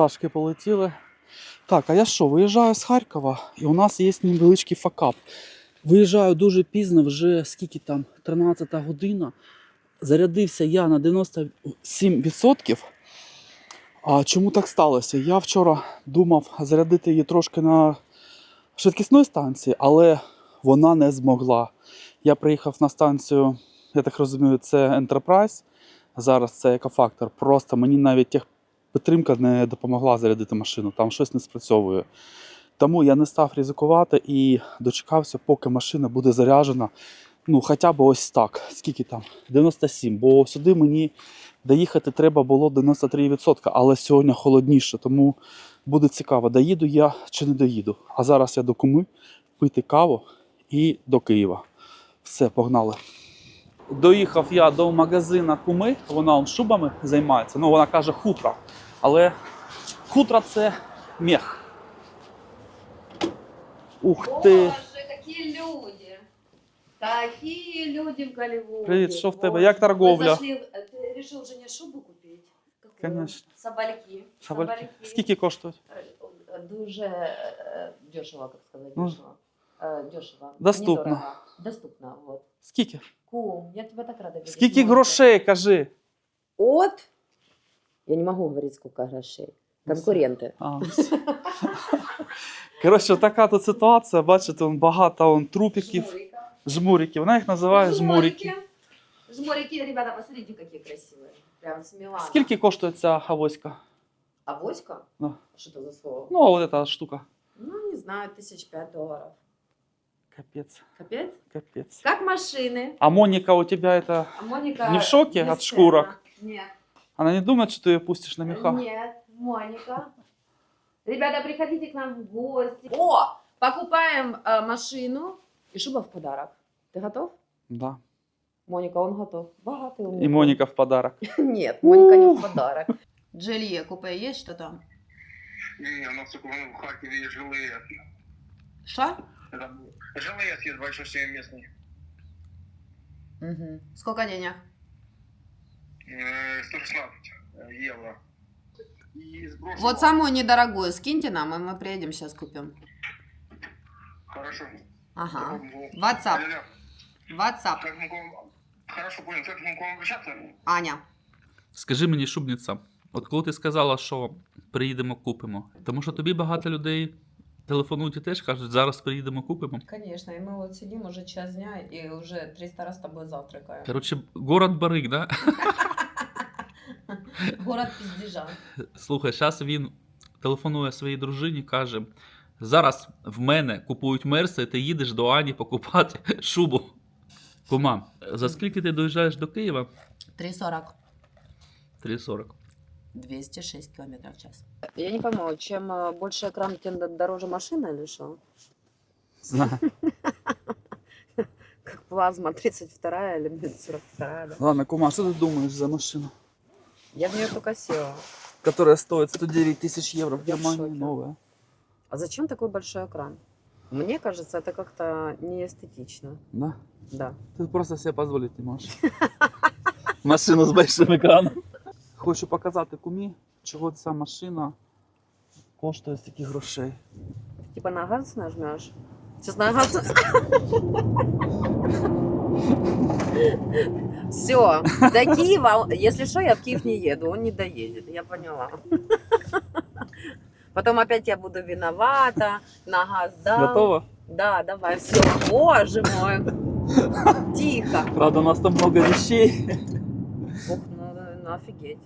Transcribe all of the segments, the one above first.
пташки полетіли. Так, а я що, виїжджаю з Харкова, і у нас є невеличкий факап. Виїжджаю дуже пізно, вже скільки там, 13 година. Зарядився я на 97%. А чому так сталося? Я вчора думав зарядити її трошки на швидкісної станції, але вона не змогла. Я приїхав на станцію, я так розумію, це Enterprise. Зараз це екофактор. Просто мені навіть техпідтримка не допомогла зарядити машину, там щось не спрацьовує. Тому я не став ризикувати і дочекався, поки машина буде заряджена. Ну, хоча б ось так. Скільки там? 97. Бо сюди мені доїхати треба було 93%, але сьогодні холодніше, тому буде цікаво, доїду я чи не доїду. А зараз я до куми пити каву і до Києва. Все, погнали Доїхав я до магазина Куми, вона он шубами займається. Ну, вона каже хутра. Але хутра це мех. Ух ти! Боже, какие люди! Такие люди в Голливуде. Привіт, що в тебе? Боже. Як Мы торговля? зашли, э, Ты решил жене шубу купить? Какую? Конечно. Собольки. Шабальки. Скільки коштують? Э, э, Дуже э, дешево, как сказать, Ну, дешево. Э, Дешево. доступно. Недорого. Доступно, вот. Скільки? Кум, я тебя так рада видеть. Скільки Маленькая. грошей, кажи? От? Я не могу говорить, сколько грошей. Конкуренты. А, все. Коротше, така тут ситуація. Бачите, он багато он, трупиків, Жмурика. жмуриків. Вона їх називає жмурики. Жмурики, ребята, посмотрите, какие красивые. Прям с Милана. Скільки коштує ця авоська? Авоська? Да. Что это за слово? Ну, а от ця штука. Ну, не знаю, тысяч пять долларов. Капець, Капец. капець. Как машины. А Моника у тебя это... А Моника... Не в шоке бесценна. от шкурок? Нет. Она не думает, что ты ее пустишь на меха? Нет, Моника. Ребята, приходите к нам в гости. О, покупаем э, машину и шуба в подарок. Ты готов? Да. Моника, он готов. Богатый у И Моника в подарок. Нет, Моника не в подарок. Джелье, купе есть что-то? Не, у нас только в Харькове есть жилые. Что? Это жилые есть большой семиместный. Угу. Сколько денег? Э, 116 евро. И сброшу Вот вам. самую недорогую скиньте нам, и мы приедем сейчас купим. Хорошо. Ага. Как могу- WhatsApp. Алло, WhatsApp. Как могу... вам- Хорошо, понял. Как могу к вам обращаться? Аня. Скажи мені, шубниця, от коли ти сказала, що приїдемо, купимо, тому що тобі багато людей телефонують і теж кажуть, зараз приїдемо, купимо. Конечно, и мы вот сидим уже час дня и уже 300 раз с тобой завтракаем. Коротше, город Барик, да? Город пиздежа. Слухай, зараз він телефонує своїй дружині, каже: зараз в мене купують мерси, ти їдеш до Ані покупати шубу. Кума, за скільки ти доїжджаєш до Києва? 3,40. 3,40. 206 километров в час. Я не пойму, чем э, больше экран, тем д- дороже машина или что? Знаю. Как плазма 32 или 42, да? Ладно, кума, що ти думаєш за машину? Я в нее только села. Которая стоит 109 тысяч евро в Я в Германии, шоке. новая. А зачем такой большой экран? Мне кажется, это как-то неэстетично. Да? Да. Ти просто себе позволити не можеш. Машину з большим екраном. Хочу показати кумі, чого ця машина коштує стільки грошей. Типа на газ нажмешь. Сейчас на газ. Все, до Киева, если что, я в Киев не еду, он не доедет, я поняла. Потом опять я буду виновата, на газ дал. Готова? Да, давай, все. Боже мой. Тихо. Правда, у нас там много вещей. Ух, ну, ну офигеть.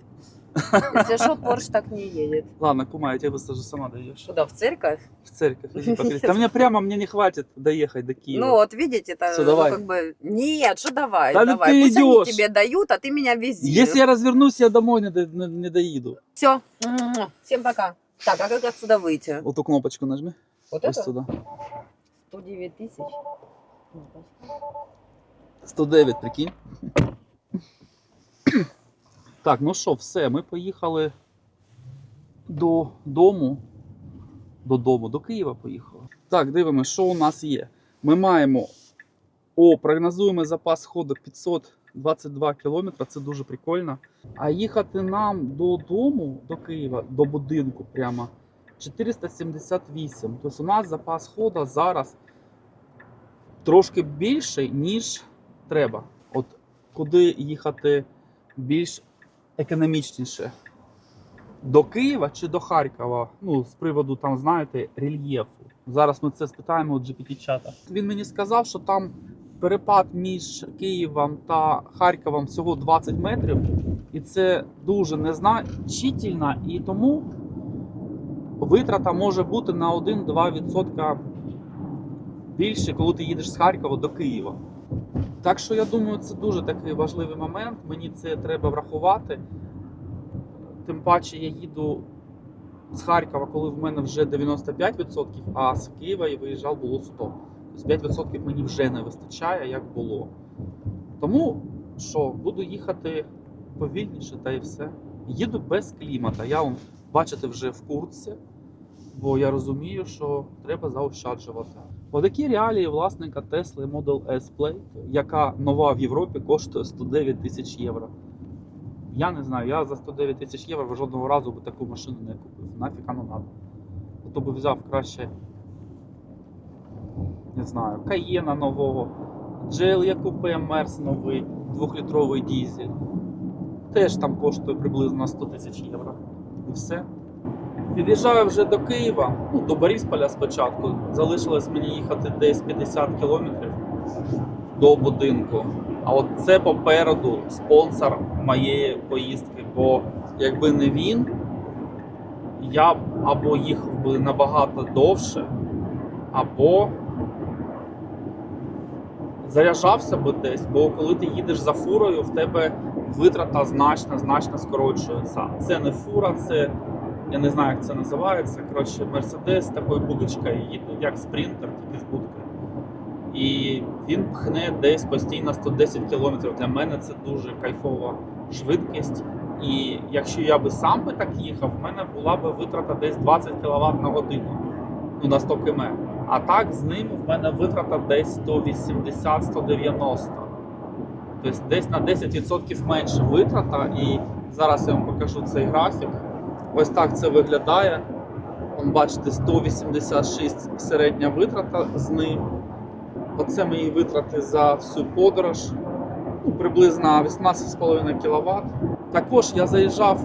Если что, Порш так не едет. Ладно, кума, я тебе высажу, сама доедешь. Куда, в церковь? В церковь. иди покрестись. Да мне прямо мне не хватит доехать до Киева. Ну вот видите, это Всё, ну, давай. как бы нет, что давай, Да ну давай. ты Пусть они идёшь. тебе дают, а ты меня вези. Если я развернусь, я домой не, до- не, не доеду. Все, всем пока. Так, а как отсюда выйти? Вот эту кнопочку нажми. Вот Ось это? сюди. 109 тысяч. 109, прикинь. Так, ну що, все, ми поїхали до дому. Додому, до Києва поїхали. Так, дивимося, що у нас є. Ми маємо о, прогнозуємо запас ходу 500 22 кілометри, це дуже прикольно. А їхати нам додому, до Києва, до будинку прямо 478. Тобто у нас запас ходу зараз трошки більший, ніж треба. От куди їхати більш економічніше? До Києва чи до Харкова? Ну, з приводу там, знаєте, рельєфу. Зараз ми це спитаємо у GPT-чата. Він мені сказав, що там перепад між Києвом та Харковом всього 20 метрів, і це дуже незначительно, і тому витрата може бути на 1-2% більше, коли ти їдеш з Харкова до Києва. Так що я думаю, це дуже такий важливий момент. Мені це треба врахувати. Тим паче я їду з Харкова, коли в мене вже 95%, а з Києва я виїжджав було 100%. Тобто 5% мені вже не вистачає, як було. Тому що буду їхати повільніше та і все. Їду без клімата. Я вам бачите вже в курсі, бо я розумію, що треба заощаджувати. Отакі реалії власника Tesla Model S Plate, яка нова в Європі коштує 109 тисяч євро. Я не знаю, я за 109 тисяч євро жодного разу би таку машину не купив. Нафіг воно надо. Ото би взяв краще, не знаю, Каєна нового, GLE Coupe Мерс новий, 2-літровий дізель. Теж там коштує приблизно 100 тисяч євро. І все. Під'їжджаю вже до Києва, ну, до Борисполя спочатку. Залишилось мені їхати десь 50 кілометрів до будинку. А от це попереду спонсор моєї поїздки. Бо якби не він, я б або їхав би набагато довше, або заряджався би десь, бо коли ти їдеш за фурою, в тебе витрата значно, значно скорочується. Це не фура, це я не знаю, як це називається. Коротше, Мерседес такою будочкою їде, як спринтер, тільки з будкою. І він пхне десь постійно 110 км. Для мене це дуже кайфова швидкість. І якщо я би сам би так їхав, в мене була б витрата десь 20 кВт на годину ну, на 100 км. А так з ним в мене витрата десь 180-190. Тобто десь на 10% менше витрата. І зараз я вам покажу цей графік. Ось так це виглядає. Вон, бачите, 186 середня витрата з ним. Оце мої витрати за всю подорож. Ну, приблизно 18,5 кВт. Також я заїжджав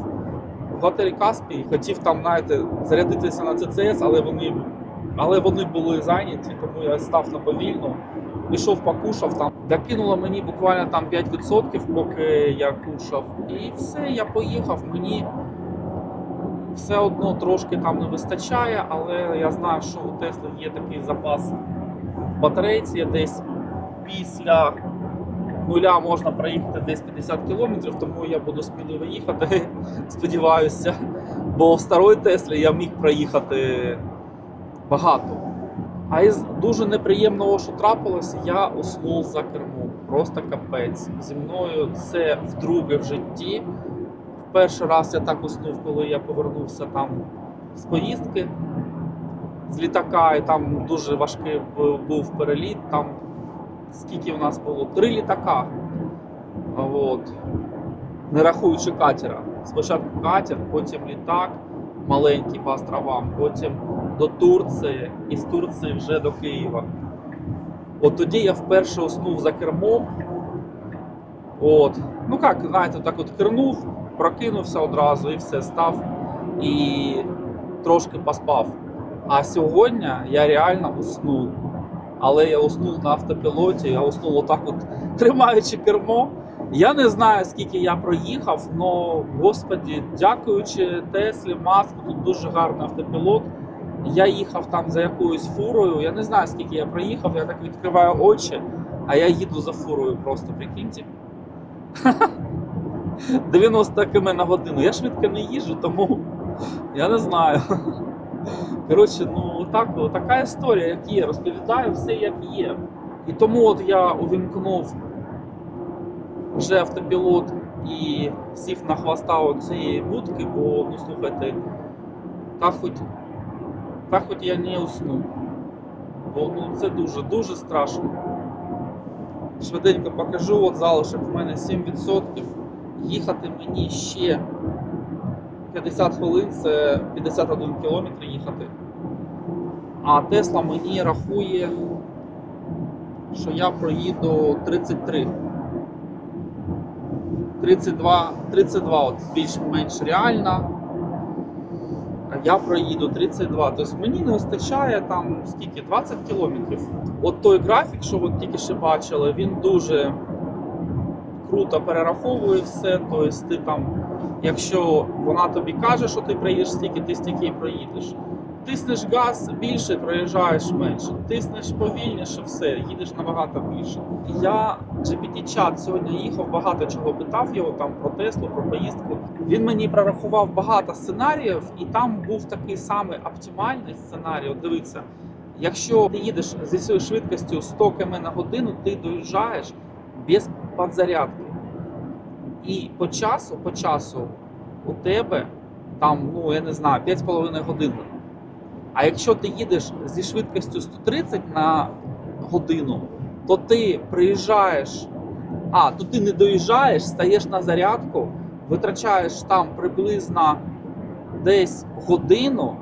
в готель Каспій, хотів там, знаєте, зарядитися на ЦЦС, але вони, але вони були зайняті, тому я став на повільну. Пішов покушав там. Докинуло мені буквально там 5%, поки я кушав. І все, я поїхав. Мені все одно трошки там не вистачає, але я знаю, що у Тесли є такий запас батарейці, десь після нуля можна проїхати десь 50 кілометрів, тому я буду сміливо їхати, сподіваюся. Бо в старої Теслі я міг проїхати багато. А із дуже неприємного, що трапилося, я уснув за кермом. Просто капець. Зі мною це вдруге в житті. Перший раз я так уснув, коли я повернувся там з поїздки з літака, і там дуже важкий був переліт. Там скільки в нас було? Три літака. От. Не рахуючи катера. Спочатку катер, потім літак маленький по островам, потім до Турції і з Турції вже до Києва. От тоді я вперше уснув за кермом. От. Ну як, знаєте, так от кернув, прокинувся одразу і все, став і трошки поспав. А сьогодні я реально уснув. Але я уснув на автопілоті, я уснув отак, от тримаючи кермо. Я не знаю, скільки я проїхав, але, господі, дякуючи Теслі, Маску, тут дуже гарний автопілот. Я їхав там за якоюсь фурою. Я не знаю, скільки я проїхав, я так відкриваю очі, а я їду за фурою просто, прикиньте. 90 км на годину. Я швидко не їжджу, тому я не знаю. Коротше, ну так, така історія, як є. Розповідаю все, як є. І тому от я увімкнув вже автопілот і сів на хвоста цієї будки, бо ну слухайте, та хоч, та хоч я не усну. Бо ну, це дуже дуже страшно. Швиденько покажу, от залишок в мене 7%. Їхати мені ще 50 хвилин, це 51 кілометр їхати. А Тесла мені рахує, що я проїду 33. 32, 32 от більш-менш реально. А я проїду 32. Тобто мені не вистачає там скільки? 20 кілометрів. От той графік, що ви тільки що бачили, він дуже круто перераховує все. Тобто ти там, якщо вона тобі каже, що ти проїдеш стільки, ти стільки і проїдеш. Тиснеш газ більше, проїжджаєш менше. Тиснеш повільніше, все, їдеш набагато більше. Я GPT-чат сьогодні їхав, багато чого питав його там про Теслу, про поїздку. Він мені прорахував багато сценаріїв, і там був такий самий оптимальний сценарій. От дивіться, якщо ти їдеш зі своєю швидкістю 100 км на годину, ти доїжджаєш без підзарядки. І по часу, по часу у тебе там, ну я не знаю, 5,5 годин. А якщо ти їдеш зі швидкістю 130 на годину, то ти приїжджаєш, а то ти не доїжджаєш, стаєш на зарядку, витрачаєш там приблизно десь годину.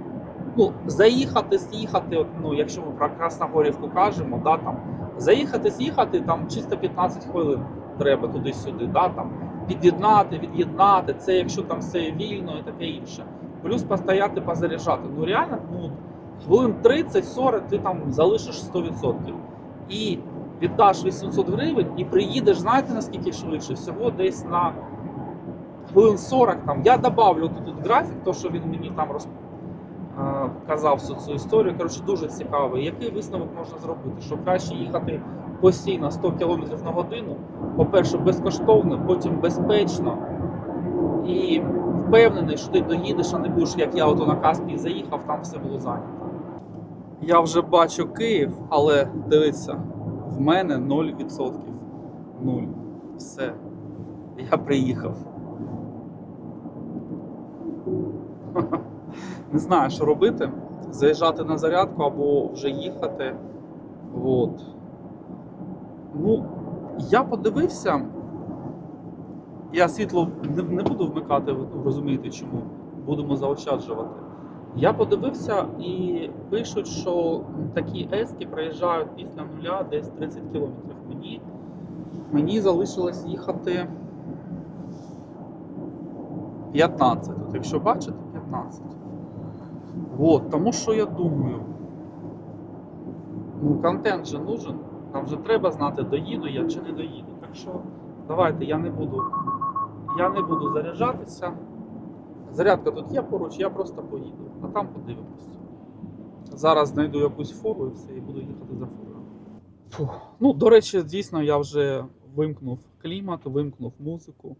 Ну, заїхати, з'їхати, ну, якщо ми про Красногорівку кажемо, да, там, заїхати, з'їхати, там чисто 15 хвилин треба туди-сюди, да, там, під'єднати, від'єднати, це якщо там все вільно і таке інше. Плюс постояти, позаряджати. Ну реально, ну, хвилин 30-40 ти там залишиш 100%. І віддаш 800 гривень і приїдеш, знаєте наскільки швидше? Всього десь на хвилин 40 там. Я добавлю тут, графік, то що він мені там роз... е, казав всю цю історію. Коротше, дуже цікавий. Який висновок можна зробити? Що краще їхати постійно 100 км на годину. По-перше, безкоштовно, потім безпечно. І впевнений, що ти доїдеш, а не будеш, як я ото на Каспій заїхав, там все було зайнято. Я вже бачу Київ, але дивіться, в мене 0%. Нуль. Все. Я приїхав. Не знаю, що робити. Заїжджати на зарядку або вже їхати. От. Ну, я подивився. Я світло не, не буду вмикати, ви розумієте чому. Будемо заощаджувати. Я подивився і пишуть, що такі ески проїжджають після нуля десь 30 кілометрів. Мені, мені залишилось їхати 15. От якщо бачите, 15. От, тому що я думаю. Ну, контент же нужен. Нам вже треба знати, доїду я чи не доїду. Так що давайте я не буду. Я не буду заряджатися. Зарядка тут є поруч, я просто поїду, а там подивимось. Зараз знайду якусь фуру і все, і буду їхати за фурою. Фух. Ну, до речі, дійсно, я вже вимкнув клімат, вимкнув музику.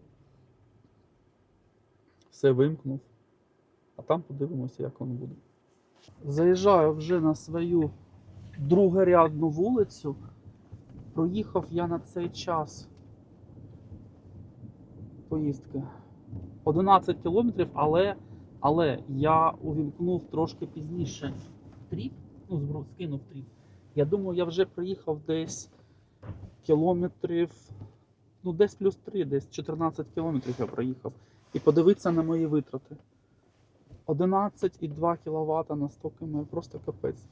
Все вимкнув. А там подивимося, як воно буде. Заїжджаю вже на свою другорядну вулицю. Проїхав я на цей час поїздки 11 кілометрів, але, але я увімкнув трошки пізніше тріп, ну, скинув тріп. Я думаю, я вже проїхав десь кілометрів, ну десь плюс 3, десь 14 кілометрів я проїхав. І подивитися на мої витрати. 11,2 кВт на 100 км, просто капець.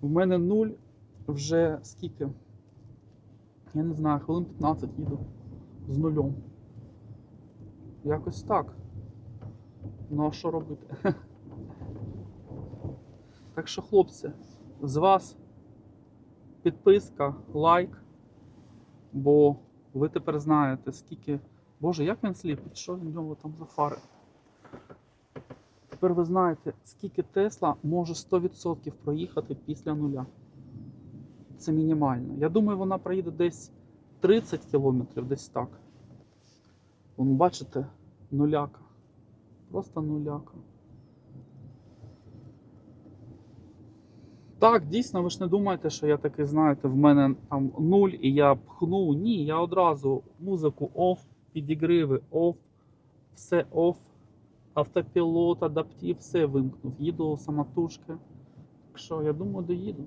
В мене нуль вже скільки? Я не знаю, хвилин 15 їду з нульом. Якось так. Ну а що робити? Так що, хлопці, з вас підписка, лайк, бо ви тепер знаєте, скільки. Боже, як він сліпить, що в нього там за фари? Тепер ви знаєте, скільки Тесла може 100% проїхати після нуля. Це мінімально. Я думаю, вона проїде десь 30 кілометрів, десь так. Вон, бачите, нуляка. Просто нуляка. Так, дійсно, ви ж не думаєте, що я такий, знаєте, в мене там нуль і я пхну. Ні, я одразу музику оф, підігриви оф, все оф, автопілот, адаптив, все вимкнув. Їду самотужки. Так що, я думаю, доїду.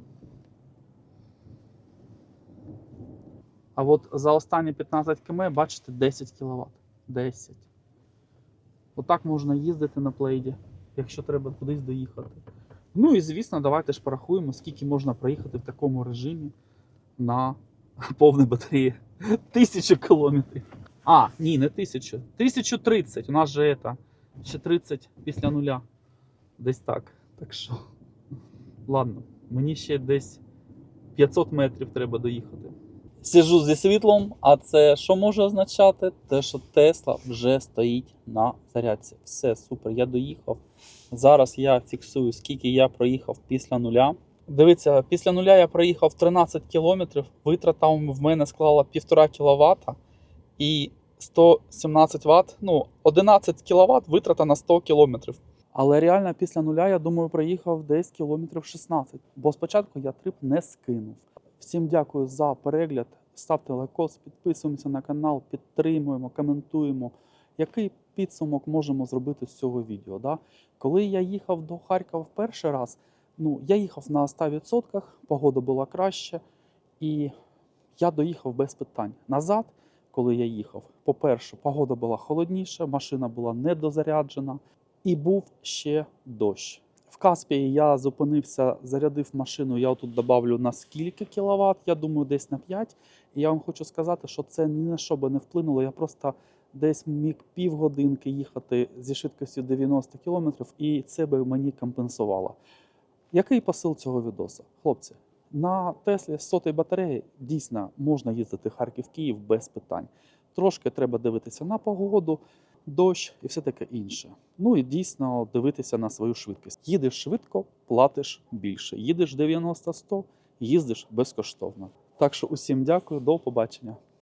А от за останні 15 км, бачите, 10 кВт. 10. Отак можна їздити на плейді, якщо треба кудись доїхати. Ну і звісно, давайте ж порахуємо, скільки можна проїхати в такому режимі на повній батареї. Тисячу кілометрів. А, ні, не тисячу. 1030. У нас же це, ще 30 після нуля. Десь так. Так що. Ладно, мені ще десь 500 метрів треба доїхати. Сижу зі світлом, а це що може означати? Те, що Тесла вже стоїть на зарядці. Все супер, я доїхав. Зараз я фіксую, скільки я проїхав після нуля. Дивіться, після нуля я проїхав 13 кілометрів, витрата в мене склала 1,5 кВт і 117 Вт, ну 11 кВт витрата на 100 кілометрів. Але реально після нуля, я думаю, проїхав десь кілометрів 16, бо спочатку я трип не скинув. Всім дякую за перегляд. Ставте лайкос, підписуємося на канал, підтримуємо, коментуємо. Який підсумок можемо зробити з цього відео? Да? Коли я їхав до Харкова в перший раз, ну я їхав на 100%, погода була краще, і я доїхав без питань. Назад, коли я їхав, по-перше, погода була холодніша, машина була недозаряджена, і був ще дощ. В Каспії я зупинився, зарядив машину. Я тут добавлю на скільки кіловат, я думаю, десь на 5. І я вам хочу сказати, що це ні на що би не вплинуло. Я просто десь міг півгодинки їхати зі швидкістю 90 км, і це би мені компенсувало. Який посил цього відоса? Хлопці, на Теслі з сотої батареї дійсно можна їздити Харків-Київ без питань. Трошки треба дивитися на погоду, дощ і все таке інше. Ну і дійсно дивитися на свою швидкість. Їдеш швидко, платиш більше. Їдеш 90-100, їздиш безкоштовно. Так що усім дякую, до побачення.